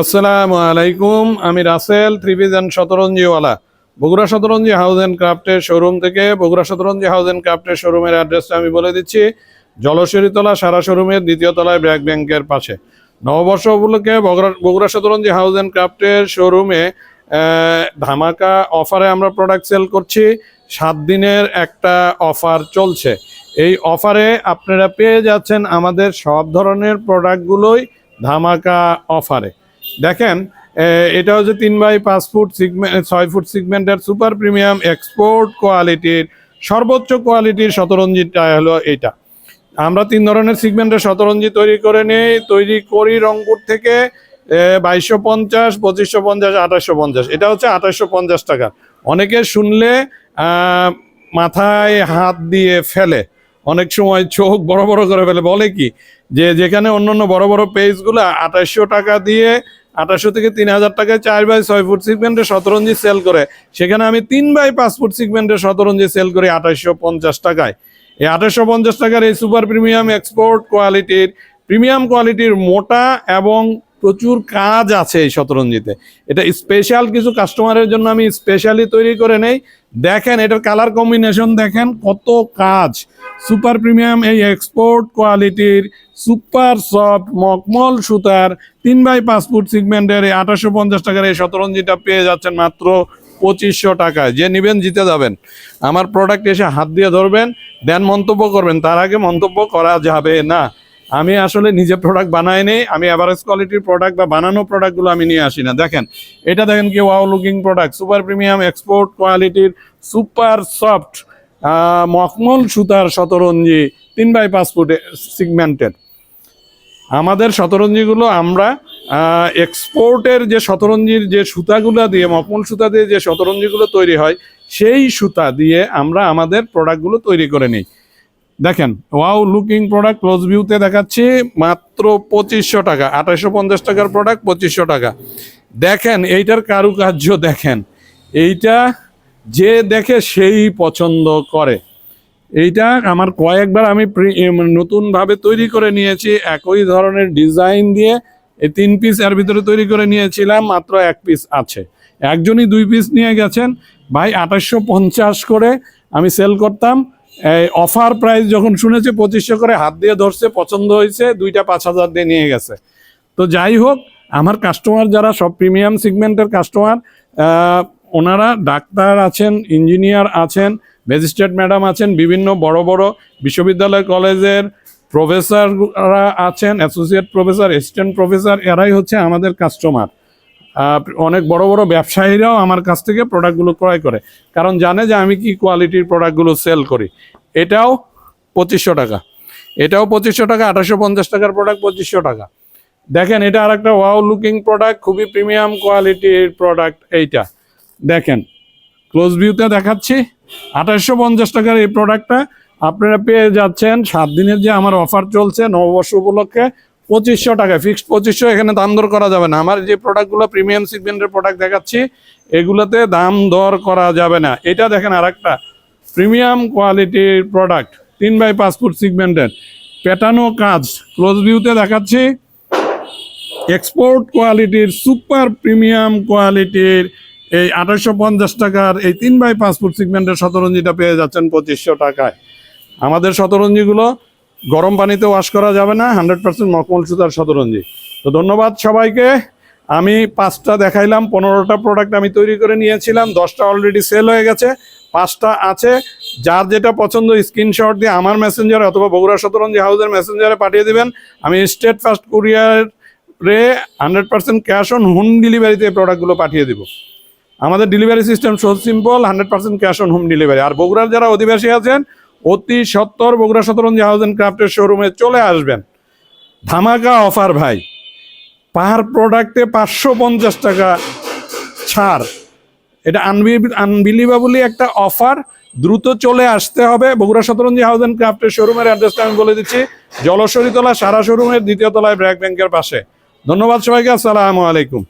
আসসালামু আলাইকুম, আমি রাসেল ত্রিভিজন শতরঞ্জিওয়ালা। বগুড়া শতরঞ্জি হাউস অ্যান্ড ক্রাফটের শোরুম থেকে বগুড়া শতরঞ্জি হাউস অ্যান্ড ক্রাফটের শোরুমের অ্যাড্রেসটা আমি বলে দিচ্ছি জলশ্বরীতলা সারা শোরুমের দ্বিতীয় তলায় ব্র্যাক ব্যাংকের পাশে। নববর্ষ উপলক্ষে বগুড়া বগুড়া শতরঞ্জি হাউস অ্যান্ড ক্রাফটের শোরুমে ধামাকা অফারে আমরা প্রোডাক্ট সেল করছি। সাত দিনের একটা অফার চলছে। এই অফারে আপনারা পেয়ে যাচ্ছেন আমাদের সব ধরনের প্রোডাক্টগুলোই ধামাকা অফারে। দেখেন এটা হচ্ছে তিন বাই পাঁচ ফুট সিগমেন্ট ছয় ফুট সিগমেন্টের সুপার প্রিমিয়াম এক্সপোর্ট কোয়ালিটির, সর্বোচ্চ কোয়ালিটির শতরঞ্জিটা হলো এটা আমরা তিন ধরনের সিগমেন্টের শতরঞ্জি তৈরি করে নিই। তৈরি করি রংপুর থেকে বাইশশো পঞ্চাশ, পঁচিশশো পঞ্চাশ, আঠাশশো পঞ্চাশ। এটা হচ্ছে আঠাশশো পঞ্চাশ টাকা অনেকে শুনলে মাথায় হাত দিয়ে ফেলে। অনেক সময় চোখ বড় বড় করে ফেলে। বলে কি? যে যেখানে অন্যান্য বড় বড় পেজগুলো আঠাশশো টাকা দিয়ে আঠাশশো থেকে তিন হাজার টাকায় চার বাই ছয় ফুট সিগমেন্টের শতরঞ্জি সেল করে, সেখানে আমি তিন বাই পাঁচ ফুট সিগমেন্টের শতরঞ্জি সেল করি আঠাশশো পঞ্চাশ টাকায়। এই আঠাশশো পঞ্চাশ টাকার এই সুপার প্রিমিয়াম এক্সপোর্ট কোয়ালিটির, প্রিমিয়াম কোয়ালিটির মোটা এবং প্রচুর কাজ আছে এই শতরঞ্জিতে। এটা স্পেশাল কিছু কাস্টমারের জন্য আমি স্পেশালি তৈরি করে নেই। দেখেন, এটার কালার কম্বিনেশন দেখেন, কত কাজ। সুপার প্রিমিয়াম এই এক্সপোর্ট কোয়ালিটির সুপার সফট মকমল সুতার তিন বাই পাঁচ ফুট সিগমেন্টের এই আঠাশশো পঞ্চাশ টাকার এই শতরঞ্জিটা পেয়ে যাচ্ছেন মাত্র পঁচিশশো টাকায়। যে নেবেন, জিতে যাবেন। আমার প্রোডাক্ট এসে হাত দিয়ে ধরবেন দেন মন্তব্য করবেন। তার আগে মন্তব্য করা যাবে না। আমি আসলে নিজে প্রোডাক্ট বানাই নেই, আমি অ্যাভারেজ কোয়ালিটির প্রোডাক্ট বা বানানো প্রোডাক্টগুলো আমি নিয়ে আসি না। দেখেন, এটা দেখেন কি wow looking product super premium export কোয়ালিটির সুপার সফট মখমল সুতার শতরঞ্জি, তিন বাই পাঁচ ফুট সিগমেন্টেড আমাদের শতরঞ্জিগুলো আমরা এক্সপোর্টের যে শতরঞ্জির যে সুতাগুলো দিয়ে, মখমল সুতা দিয়ে যে শতরঞ্জিগুলো তৈরি হয়, সেই সুতা দিয়ে আমরা আমাদের প্রোডাক্টগুলো তৈরি করে নিই। দেখেন ওয়াও লুকিং প্রোডাক্ট ক্লোজ ভিউতে দেখাচ্ছি মাত্র পঁচিশশো টাকা আঠাশশো পঞ্চাশ টাকার প্রোডাক্ট পঁচিশশো টাকা। দেখেন এইটার কারুকার্য দেখেন এইটা যে দেখে সেই পছন্দ করে। এইটা আমার কয়েকবার আমি এম, নতুনভাবে তৈরি করে নিয়েছি একই ধরনের ডিজাইন দিয়ে এই তিন পিস এর ভিতরে তৈরি করে নিয়েছিলাম মাত্র এক পিস আছে। একজনই দুই পিস নিয়ে গেছেন ভাই আঠাশশো পঞ্চাশ করে আমি সেল করতাম অফার প্রাইস যখন শুনেছে, পঁচিশশো করে হাত দিয়ে ধরছে, পছন্দ হয়েছে, দুইটা পাঁচ হাজার দিয়ে নিয়ে গেছে। তো যাই হোক, আমার কাস্টমার যারা সব প্রিমিয়াম সিগমেন্টের কাস্টমার ওনারা ডাক্তার আছেন ইঞ্জিনিয়ার আছেন ম্যাজিস্ট্রেট ম্যাডাম আছেন, বিভিন্ন বড় বড় বিশ্ববিদ্যালয় কলেজের প্রফেসররা আছেন অ্যাসোসিয়েট প্রফেসর অ্যাসিস্ট্যান্ট প্রফেসর এরাই হচ্ছে আমাদের কাস্টমার অনেক বড় বড় ব্যবসায়ীরাও আমার কাছ থেকে প্রোডাক্টগুলো ক্রয় করে। কারণ জানে যে আমি কি কোয়ালিটির প্রোডাক্টগুলো সেল করি। এটাও পঁচিশশো টাকা। এটাও পঁচিশশো টাকা, আঠাশশো পঞ্চাশ টাকার প্রোডাক্ট পঁচিশশো টাকা। দেখেন, এটা আর একটা ওয়াও লুকিং প্রোডাক্ট খুবই প্রিমিয়াম কোয়ালিটির প্রোডাক্ট এইটা। দেখেন ক্লোজ ভিউতে দেখাচ্ছি। আঠাশশো পঞ্চাশ টাকার এই প্রোডাক্টটা আপনারা পেয়ে যাচ্ছেন। সাত দিনের যে আমার অফার চলছে, নববর্ষ উপলক্ষে পঁচিশশো টাকা ফিক্সড পঁচিশশো এখানে দাম দর করা যাবে না। আমার যে প্রোডাক্টগুলো প্রিমিয়াম সিগমেন্টের প্রোডাক্ট দেখাচ্ছি, এগুলোতে দাম দর করা যাবে না। এটা দেখেন আর একটা প্রিমিয়াম কোয়ালিটির প্রোডাক্ট তিন বাই পাঁচ ফুট সিগমেন্টের পেটানো কাজ। ক্লোজ ভিউতে দেখাচ্ছি। এক্সপোর্ট কোয়ালিটির সুপার প্রিমিয়াম কোয়ালিটির এই আঠাশশো পঞ্চাশ টাকার এই তিন বাই পাঁচ ফুট সিগমেন্টের শতরঞ্জিটা পেয়ে যাচ্ছেন পঁচিশশো টাকায়। আমাদের শতরঞ্জিগুলো গরম পানিতে ওয়াশ করা যাবে না হান্ড্রেড পার্সেন্ট মকমল সুতার শতরঞ্জি। তো ধন্যবাদ সবাইকে। আমি পাঁচটা দেখাইলাম, পনেরোটা প্রোডাক্ট আমি তৈরি করে নিয়েছিলাম, দশটা অলরেডি সেল হয়ে গেছে, পাঁচটা আছে। যার যেটা পছন্দ স্ক্রিনশট দিয়ে আমার মেসেঞ্জারে অথবা বগুড়া শতরঞ্জি হাউসের মেসেঞ্জারে পাঠিয়ে দেবেন। আমি Steadfast courier hundred percent cash on home ডেলিভারিতে এই প্রোডাক্টগুলো পাঠিয়ে দিব। আমাদের delivery system so simple hundred percent cash on home delivery আর বগুড়ার যারা অধিবাসী আছেন অতি সত্তর বগুড়া শতরঞ্জি হাউস অ্যান্ড ক্রাফটের শোরুমে চলে আসবেন। ধামাকা অফার ভাই। পার প্রোডাক্টে পাঁচশো পঞ্চাশ টাকা ছাড়। এটা আনবি আনবিলিভাবলি একটা অফার দ্রুত চলে আসতে হবে। বগুড়া শতরঞ্জি হাউস অ্যান্ড ক্রাফটের শোরুমের অ্যাড্রেসটা আমি বলে দিচ্ছি। জলশ্বরীতলা সারা শোরুমের দ্বিতীয় তলায় ব্র্যাক ব্যাংকের পাশে। ধন্যবাদ সবাইকে। আসসালামু আলাইকুম।